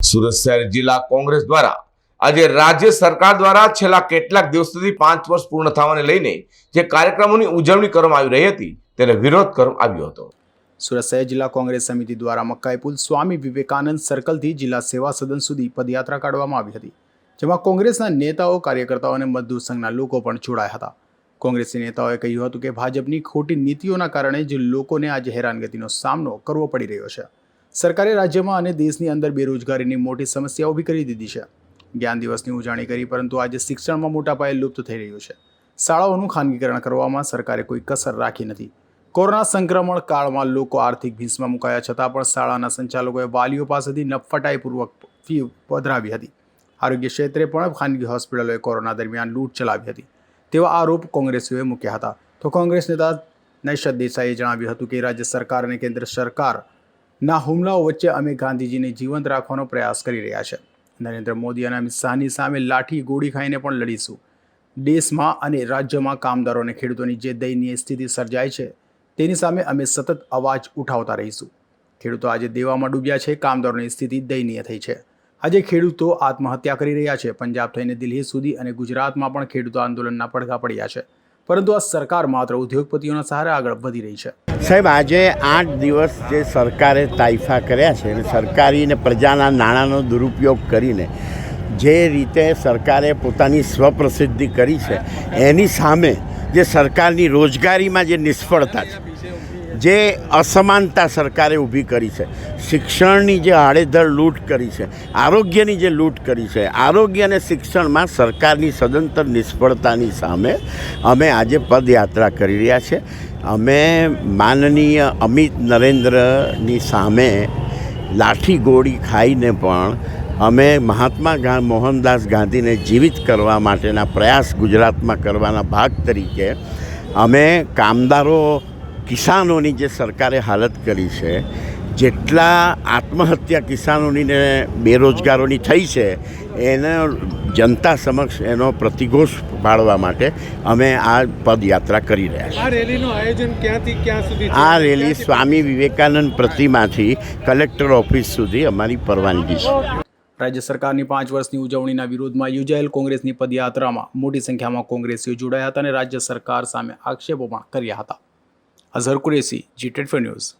સુરત શહેર જિલ્લા કોંગ્રેસ દ્વારા આજે રાજ્ય સરકાર દ્વારા છેલ્લા કેટલાક દિવસોથી પાંચ વર્ષ પૂર્ણ થવાને લઈને જે કાર્યક્રમોની ઉજવણી કરવામાં આવી રહી હતી, તેને વિરોધ કરવામાં આવ્યો હતો. સુરત શહેર જિલ્લા કોંગ્રેસ સમિતિ દ્વારા મક્કાઈ સ્વામી વિવેકાનંદ સર્કલથી જિલ્લા સેવા સદન સુધી પદયાત્રા કાઢવામાં આવી હતી, જેમાં કોંગ્રેસના નેતાઓ, કાર્યકર્તાઓ અને મજદૂર સંઘના લોકો પણ જોડાયા હતા. કોંગ્રેસી નેતાઓએ કહ્યું હતું કે ભાજપની ખોટી નીતિઓના કારણે જે લોકોને આજે હેરાનગતિનો સામનો કરવો પડી રહ્યો છે. સરકારે રાજ્યમાં અને દેશની અંદર બેરોજગારીની મોટી સમસ્યા ઊભી કરી દીધી છે. જ્ઞાન દિવસની ઉજવણી કરી, પરંતુ આજે શિક્ષણમાં મોટા પાયે લુપ્ત થઈ રહ્યું છે. શાળાઓનું ખાનગીકરણ કરવામાં સરકારે કોઈ કસર રાખી નથી. કોરોના સંક્રમણ કાળમાં લોકો આર્થિક ભીંસમાં મુકાયા, છતાં પણ શાળાના સંચાલકોએ વાલીઓ પાસેથી નફટાઈપૂર્વક ફી પધરાવી હતી. આરોગ્ય ક્ષેત્રે પણ ખાનગી હોસ્પિટલોએ કોરોના દરમિયાન લૂંટ ચલાવી હતી. તેવા આરોપ કોંગ્રેસીઓએ મૂક્યા હતા. તો કોંગ્રેસ નેતા નૈશદ દેસાઈએ જણાવ્યું હતું કે, રાજ્ય સરકાર અને કેન્દ્ર સરકારના હુમલાઓ વચ્ચે અમે ગાંધીજીને જીવંત રાખવાનો પ્રયાસ કરી રહ્યા છે. નરેન્દ્ર મોદી અને અમિત શાહની સામે લાઠી ગોળી ખાઈને પણ લડીશું. દેશમાં અને રાજ્યમાં કામદારો અને ખેડૂતોની જે દયનીય સ્થિતિ સર્જાય છે, તેની સામે અમે સતત અવાજ ઉઠાવતા રહીશું. ખેડૂતો આજે દેવામાં ડૂબ્યા છે, કામદારોની સ્થિતિ દયનીય થઈ છે. આજે ખેડૂતો આત્મહત્યા કરી રહ્યા છે. પંજાબ થઈને દિલ્હી સુધી અને ગુજરાતમાં પણ ખેડૂતો આંદોલનના પડઘા પડ્યા છે. પરંતુ આ સરકાર માત્ર ઉદ્યોગપતિઓના સહારે આગળ વધી રહી છે. સાહેબ, આજે આઠ દિવસ જે સરકારે તાઇફા કર્યા છે અને સરકારી અને પ્રજાના નાણાંનો દુરુપયોગ કરીને જે રીતે સરકારે પોતાની સ્વપ્રસિદ્ધિ કરી છે, એની સામે જે સરકારની રોજગારીમાં જે નિષ્ફળતા છે જે અસમાનતા સરકારે ઊભી કરી છે. શિક્ષણની જે આડેધડ લૂંટ કરી છે, આરોગ્યની જે લૂંટ કરી છે, આરોગ્ય અને શિક્ષણમાં સરકારની સદંતર નિષ્ફળતાની સામે અમે આજે પદયાત્રા કરી રહ્યા છે અમે માનનીય અમિત નરેન્દ્રની સામે લાઠી ગોળી ખાઈને પણ અમે મહાત્મા ગા, મોહનદાસ ગાંધીને જીવિત કરવા માટેના પ્રયાસ ગુજરાતમાં કરવાના ભાગ તરીકે અમે કામદારો કિસાનોની જે સરકારે હાલત કરી છે જેટલા આત્મહત્યા કિસાનોની ને બેરોજગારોની થઈ છે એને જનતા સમક્ષ એનો પ્રતિઘોષ પાડવા માટે અમે આ પદયાત્રા કરી રહ્યા છીએ. આ રેલીનું આયોજન ક્યાંથી ક્યાં સુધી આ રેલી સ્વામી વિવેકાનંદ પ્રતિમાથી કલેક્ટર ઓફિસ સુધી અમારી પરવાનગી છે. રાજ્ય સરકારની પાંચ વર્ષની ઉજવણીના વિરોધમાં યોજાયેલ કોંગ્રેસની પદયાત્રામાં મોટી સંખ્યામાં કોંગ્રેસીઓ જોડાયા હતા અને રાજ્ય સરકાર સામે આક્ષેપો પણ કર્યા હતા. Azhar Qureshi G twenty news